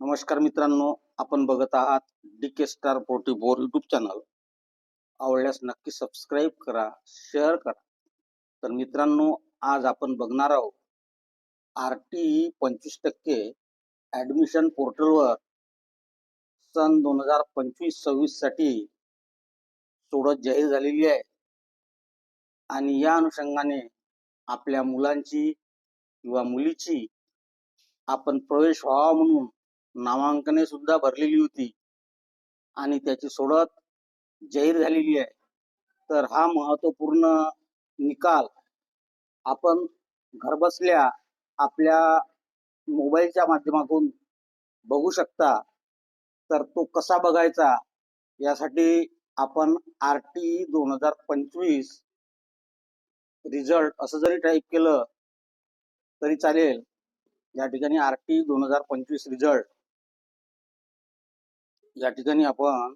नमस्कार मित्रांनो आपण बघत आहात D K star forty four YouTube channel आवडल्यास नक्की सबस्क्राईब करा शेअर करा. तर मित्रांनो आज आपण बघणार आहोत आर टी पंचवीस टक्के ॲडमिशन पोर्टलवर सन दोन हजार पंचवीस सव्वीससाठी सोडत जाहीर झालेली आहे. आणि या अनुषंगाने आपल्या मुलांची किंवा मुलीची आपण प्रवेश व्हावा म्हणून नामांकने सुद्धा भरलेली होती. आणि त्याची सोडत जाहीर झालेली आहे. तर हा महत्त्वपूर्ण निकाल आपण घरबसल्या आपल्या मोबाईलच्या माध्यमातून बघू शकता. तर तो कसा बघायचा? यासाठी आपण आर टी दोन हजार पंचवीस रिझल्ट असं जरी टाईप केलं तरी चालेल. या ठिकाणी आर टी दोन हजार पंचवीस रिझल्ट या ठिकाणी आपण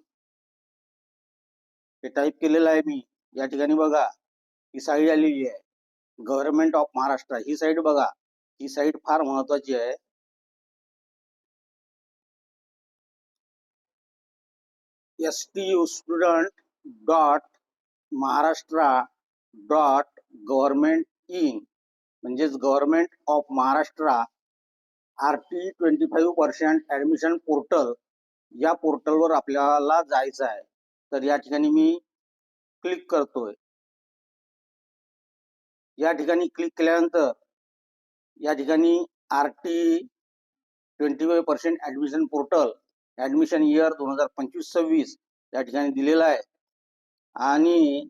हे टाईप केलेलं आहे मी. या ठिकाणी बघा ही साईड आलेली आहे. गव्हर्नमेंट ऑफ महाराष्ट्र ही साईड बघा. ही साईड फार महत्वाची आहे. S T U student dot Maharashtra dot government in म्हणजेच government of Maharashtra R T twenty five percent admission portal या पोर्टलवर आपल्याला जायचं आहे तर या ठिकाणी मी क्लिक करतोय. या ठिकाणी क्लिक केल्यानंतर या ठिकाणी R T twenty five percent admission portal admission year दोन हजार पंचवीस सव्वीस या ठिकाणी दिलेला आहे. आणि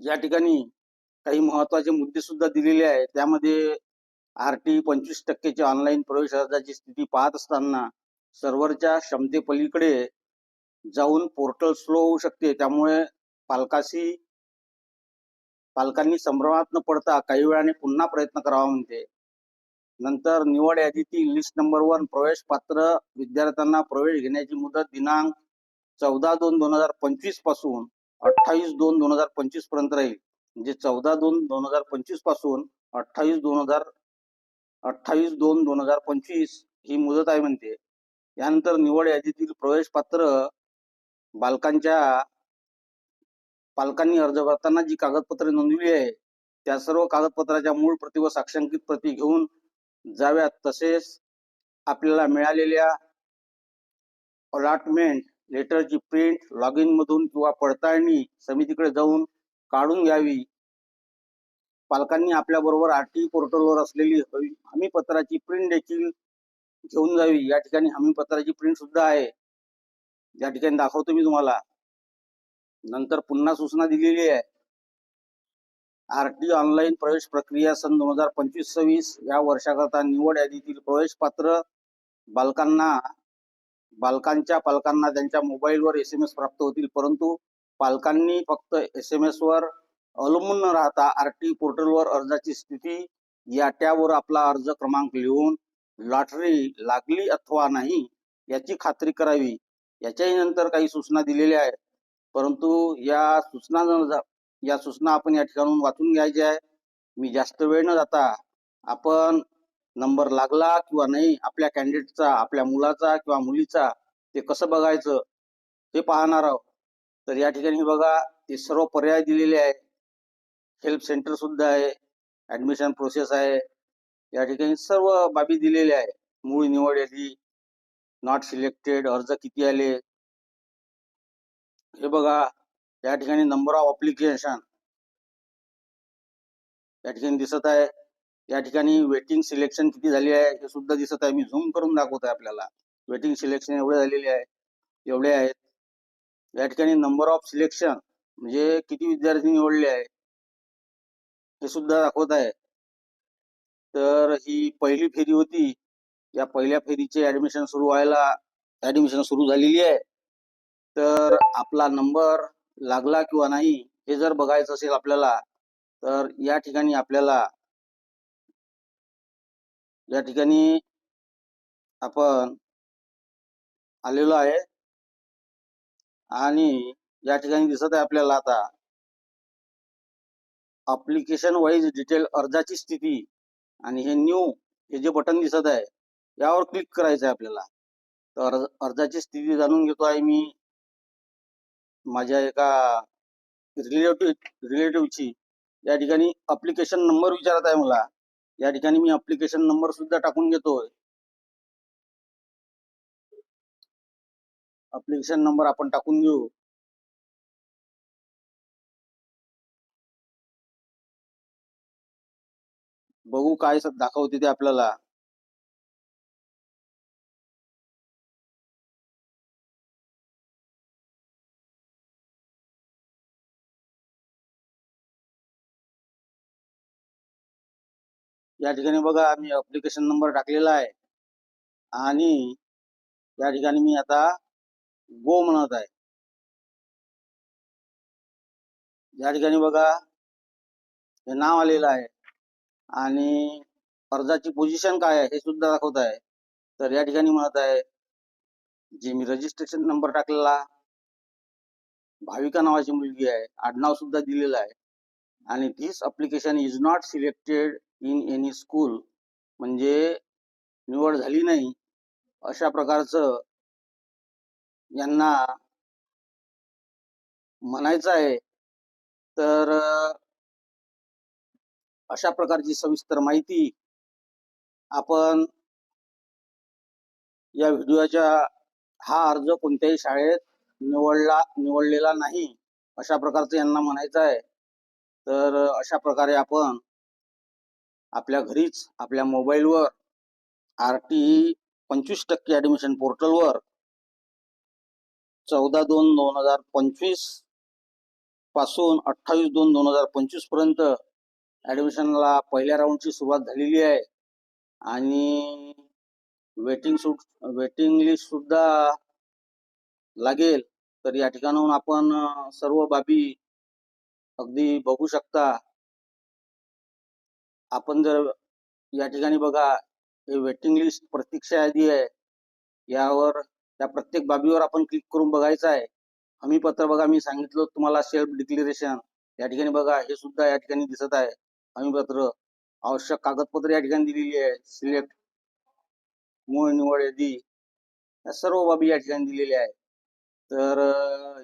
या ठिकाणी काही महत्त्वाचे मुद्दे सुद्धा दिलेले आहेत. त्यामध्ये आर टी पंचवीस टक्केची ऑनलाईन प्रवेश अर्जाची स्थिती पाहत असताना सर्व्हरच्या क्षमतेपलीकडे जाऊन पोर्टल स्लो होऊ शकते. त्यामुळे पालकाशी पालकांनी संभ्रमात न पडता काही वेळाने पुन्हा प्रयत्न करावा म्हणते. नंतर निवड यादीतील लिस्ट नंबर वन प्रवेश पात्र विद्यार्थ्यांना प्रवेश घेण्याची मुदत दिनांक चौदा दोन दोन हजार पंचवीसपासून अठ्ठावीस दोन दोन हजार पंचवीसपर्यंत राहील. म्हणजे चौदा दोन दोन हजार पंचवीसपासून अठ्ठावीस दोन हजार अठ्ठावीस दोन दोन हजार पंचवीस ही मुदत आहे म्हणते. यानंतर निवड यादीतील प्रवेश पात्र बालकांच्या पालकांनी अर्ज भरताना जी कागदपत्रे नोंदवली आहे त्या सर्व कागदपत्राच्या मूळ प्रती व साक्षांकित प्रती घेऊन जाव्यात. तसेच आपल्याला मिळालेल्या अलॉटमेंट लेटरची प्रिंट लॉग इन मधून किंवा पडताळणी समितीकडे जाऊन काढून घ्यावी. पालकांनी आपल्याबरोबर आर टी पोर्टलवर असलेली हवी पत्राची प्रिंट देखील घेऊन जावी. या ठिकाणी हमीपत्राची प्रिंट सुद्धा आहे. या ठिकाणी दाखवतो मी तुम्हाला. नंतर पुन्हा सूचना दिलेली आहे. आर टी ऑनलाईन प्रवेश प्रक्रिया सन दोन हजार पंचवीस सव्वीस. या वर्षाकरता निवड यादीतील प्रवेश पात्र बालकांना बालकांच्या पालकांना त्यांच्या मोबाईलवर एस एम एस प्राप्त होतील. परंतु पालकांनी फक्त एस एम एस वर अवलंबून न राहता आर टी पोर्टलवर अर्जाची स्थिती या टॅबवर आपला अर्ज क्रमांक लिहून लॉटरी लागली अथवा नाही याची खात्री करावी. याच्याही नंतर काही सूचना दिलेल्या आहेत. परंतु या सूचना या सूचना आपण या ठिकाणून वाचून घ्यायच्या आहे मी जास्त वेळ न जाता आपण नंबर लागला किंवा नाही आपल्या कॅन्डिडेटचा आपल्या मुलाचा किंवा मुलीचा ते कसं बघायचं ते पाहणार आहोत. तर या ठिकाणी बघा ते सर्व पर्याय दिलेले आहे हेल्प सेंटर सुद्धा आहे. ऍडमिशन प्रोसेस आहे. या ठिकाणी सर्व बाबी दिलेल्या आहे मूळ निवड यादी नॉट सिलेक्टेड अर्ज किती आले? हे बघा या ठिकाणी नंबर ऑफ अप्लिकेशन या ठिकाणी दिसत आहे. या ठिकाणी वेटिंग सिलेक्शन किती झाली आहे हे सुद्धा दिसत आहे. मी झूम करून दाखवत आहे आपल्याला. वेटिंग सिलेक्शन एवढे झालेले आहे. एवढे आहेत. या ठिकाणी नंबर ऑफ सिलेक्शन म्हणजे किती विद्यार्थी निवडले आहे? हे सुद्धा दाखवत आहे. तर ही पहिली फेरी होती. या पहिल्या फेरीचे ऍडमिशन सुरू व्हायला ऍडमिशन सुरू झालेली आहे. तर आपला नंबर लागला किंवा नाही हे जर बघायचं असेल आपल्याला तर या ठिकाणी आपल्याला या ठिकाणी आपण आलेलो आहे. आणि या ठिकाणी दिसत आहे आपल्याला आता. अप्लिकेशन वाईज डिटेल अर्जाची स्थिती. आणि हे न्यू हे जे बटन दिसत आहे यावर क्लिक करायचं आहे आपल्याला. तर अर्ज अर्जाची स्थिती जाणून घेतो आहे मी. माझ्या एका रिलेटिव्ह रिलेटिव्हची या ठिकाणी अप्लिकेशन नंबर विचारत आहे मला. या ठिकाणी मी अप्लिकेशन नंबर सुद्धा टाकून घेतोय. अप्लिकेशन नंबर आपण टाकून घेऊ बघू काय दाखवते ते आपल्याला. या ठिकाणी बघा मी अप्लिकेशन नंबर टाकलेला आहे. आणि या ठिकाणी मी आता गो म्हणत आहे. या ठिकाणी बघा हे नाव आलेलं आहे. आणि अर्जाची पोझिशन काय आहे हे सुद्धा दाखवत आहे. तर या ठिकाणी म्हणत आहे जे मी रजिस्ट्रेशन नंबर टाकलेला भाविका नावाची मुलगी आहे आडनाव सुद्धा दिलेलं आहे. आणि this application is not selected in any school म्हणजे निवड झाली नाही अशा प्रकारचं यांना म्हणायचं आहे. तर अशा प्रकारची सविस्तर माहिती आपण या व्हिडिओच्या हा अर्ज कोणत्याही शाळेत निवडला निवडलेला नाही अशा प्रकारचं यांना म्हणायचं आहे. तर अशा प्रकारे आपण आपल्या घरीच आपल्या मोबाईलवर आर टी पंचवीस टक्के ॲडमिशन पोर्टलवर चौदा दोन दोन हजार पंचवीसपासून अठ्ठावीस दोन दोन हजार पंचवीसपर्यंत ॲडमिशनला पहिल्या राऊंडची सुरुवात झालेली आहे. आणि वेटिंग सुट वेटिंग लिस्ट सुद्धा लागेल. तर या ठिकाणाहून आपण सर्व बाबी अगदी बघू शकता. आपण जर या ठिकाणी बघा हे वेटिंग लिस्ट प्रतीक्षा यादी आहे. यावर त्या प्रत्येक बाबीवर आपण क्लिक करून बघायचं आहे. हमी पत्र बघा मी सांगितलं तुम्हाला सेल्फ डिक्लेरेशन या ठिकाणी बघा हे सुद्धा या ठिकाणी दिसत आहे. हमीपत्र आवश्यक कागदपत्र या ठिकाणी दिलेली आहे सिलेक्ट मूळ निवड यादी या सर्व बाबी या ठिकाणी दिलेल्या आहे तर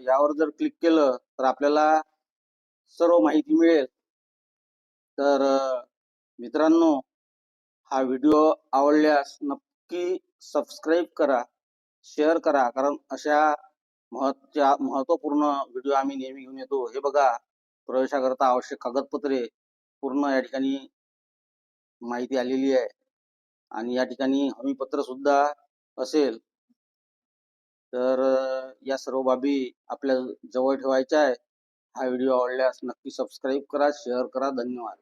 यावर जर क्लिक केलं तर आपल्याला सर्व माहिती मिळेल. तर मित्रांनो हा व्हिडिओ आवडल्यास नक्की सबस्क्राईब करा शेअर करा कारण अशा महत्त्या महत्त्वपूर्ण व्हिडिओ आम्ही नेहमी घेऊन येतो. हे बघा प्रवेशाकरता आवश्यक कागदपत्रे पूर्ण या ठिकाणी माहिती आलेली आहे. आणि या ठिकाणी हमीपत्र सुद्धा असेल तर या सर्व बाबी आपल्या जवळ ठेवायच्या आहे हा व्हिडिओ आवडल्यास नक्की सबस्क्राईब करा शेअर करा. धन्यवाद.